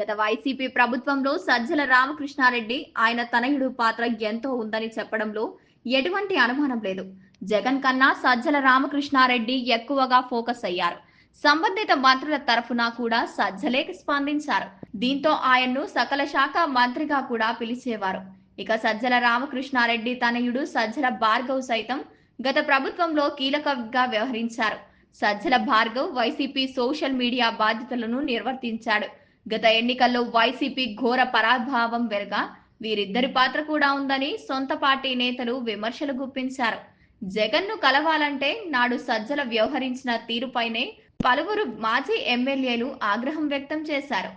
గత వైసీపీ ప్రభుత్వంలో సజ్జల రామకృష్ణారెడ్డి ఆయన తనయుడు పాత్ర ఎంతో ఉందని చెప్పడంలో ఎటువంటి అనుమానం లేదు. జగన్ కన్నా సజ్జల రామకృష్ణారెడ్డి ఎక్కువగా ఫోకస్ అయ్యారు. సంబంధిత మంత్రుల తరఫున కూడా సజ్జలే స్పందించారు. దీంతో ఆయన్ను సకల శాఖ మంత్రిగా కూడా పిలిచేవారు. ఇక సజ్జల రామకృష్ణారెడ్డి తనయుడు సజ్జల భార్గవ్ సైతం గత ప్రభుత్వంలో కీలకంగా వ్యవహరించారు. Sajjala Bhargav YCP social media బాధ్యతలను నిర్వర్తించాడు. గత ఎన్నికల్లో వైసీపీ ఘోర పరాభావం వెరగా వీరిద్దరి పాత్ర కూడా ఉందని సొంత పార్టీ నేతలు విమర్శలు గుప్పించారు. జగన్ను కలవాలంటే నాడు సజ్జల వ్యవహరించిన తీరుపైనే పలువురు మాజీ ఎమ్మెల్యేలు ఆగ్రహం వ్యక్తం చేశారు.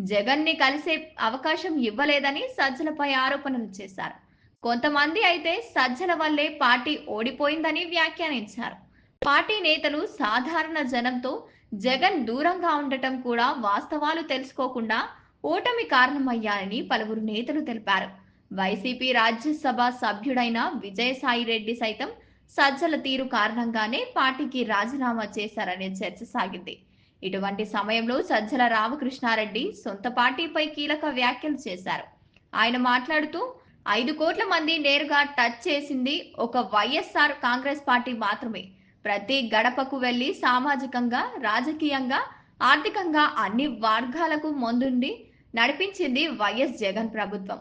జగన్ని కలిసే అవకాశం ఇవ్వలేదని సజ్జలపై ఆరోపణలు చేశారు. కొంతమంది అయితే సజ్జల వల్లే పార్టీ ఓడిపోయిందని వ్యాఖ్యానించారు. పార్టీ నేతలు సాధారణ జనంతో జగన్ దూరంగా ఉండటం కూడా వాస్తవాలు తెలుసుకోకుండా ఓటమి కారణమయ్యారని పలువురు నేతలు తెలిపారు. వైసీపీ రాజ్యసభ సభ్యుడైన విజయసాయి రెడ్డి సైతం సజ్జల తీరు కారణంగానే పార్టీకి రాజీనామా చేశారనే చర్చ సాగింది. ఇటువంటి సమయంలో సజ్జల రామకృష్ణారెడ్డి సొంత పార్టీపై కీలక వ్యాఖ్యలు చేశారు. ఆయన మాట్లాడుతూ ఐదు కోట్ల మంది నేరుగా టచ్ చేసింది ఒక వైఎస్ఆర్ కాంగ్రెస్ పార్టీ మాత్రమే. ప్రతి గడపకు వెళ్ళి సామాజికంగా రాజకీయంగా ఆర్థికంగా అన్ని వర్గాలకు ముందుండి నడిపించింది వైఎస్ జగన్ ప్రభుత్వం.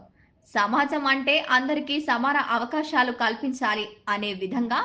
సమాజం అంటే అందరికీ సమాన అవకాశాలు కల్పించాలి అనే విధంగా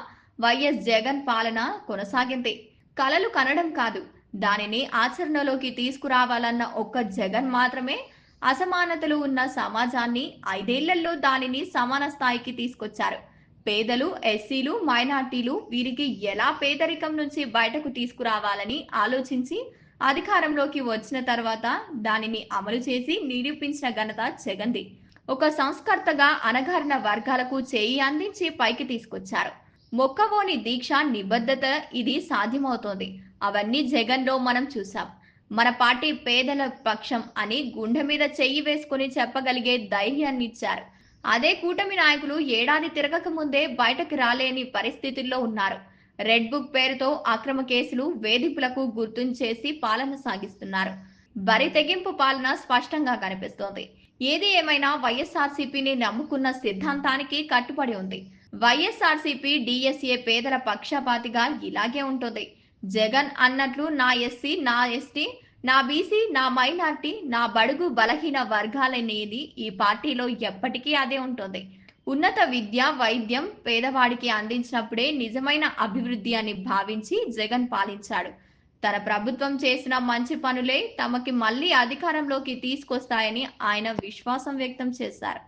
వైఎస్ జగన్ పాలన కొనసాగింది. కలలు కనడం కాదు దానిని ఆచరణలోకి తీసుకురావాలన్న ఒక్క జగన్ మాత్రమే అసమానతలు ఉన్న సమాజాన్ని ఐదేళ్ళలో దానిని సమాన స్థాయికి తీసుకొచ్చారు. పేదలు ఎస్సీలు మైనార్టీలు వీరికి ఎలా పేదరికం నుంచి బయటకు తీసుకురావాలని ఆలోచించి అధికారంలోకి వచ్చిన తర్వాత దానిని అమలు చేసి నిరూపించిన ఘనత జగంది ఒక సంస్కర్తగా అనగారిన వర్గాలకు చేయి అందించి పైకి తీసుకొచ్చారు. మొక్కవోని దీక్ష నిబద్ధత ఇది సాధ్యమవుతోంది. అవన్నీ జగన్లో మనం చూసాం మన పార్టీ పేదల పక్షం అని గుండె మీద చెయ్యి వేసుకుని చెప్పగలిగే ధైర్యాన్ని ఇచ్చారు. అదే కూటమి నాయకులు ఏడాది తిరగక ముందే బయటకు రాలేని పరిస్థితుల్లో ఉన్నారు. రెడ్ బుక్ పేరుతో అక్రమ కేసులు వేధింపులకు గుర్తుంచేసి పాలన సాగిస్తున్నారు. బరి తెగింపు పాలన స్పష్టంగా కనిపిస్తోంది. ఏది ఏమైనా వైఎస్ఆర్సీపీని నమ్ముకున్న సిద్ధాంతానికి కట్టుబడి ఉంది. వైఎస్ఆర్సీపీ డిఎస్ఏ పేదల పక్షపాతిగా ఇలాగే ఉంటుంది. జగన్ అన్నట్లు నా ఎస్సీ నా ఎస్టీ నా బీసీ నా మైనార్టీ నా బడుగు బలహీన వర్గాలనేది ఈ పార్టీలో ఎప్పటికీ అదే ఉంటుంది. ఉన్నత విద్య వైద్యం పేదవాడికి అందించినప్పుడే నిజమైన అభివృద్ధి అని భావించి జగన్ పాలించాడు. తన ప్రభుత్వం చేసిన మంచి పనులే తమకి మళ్ళీ అధికారంలోకి తీసుకొస్తాయని ఆయన విశ్వాసం వ్యక్తం చేశారు.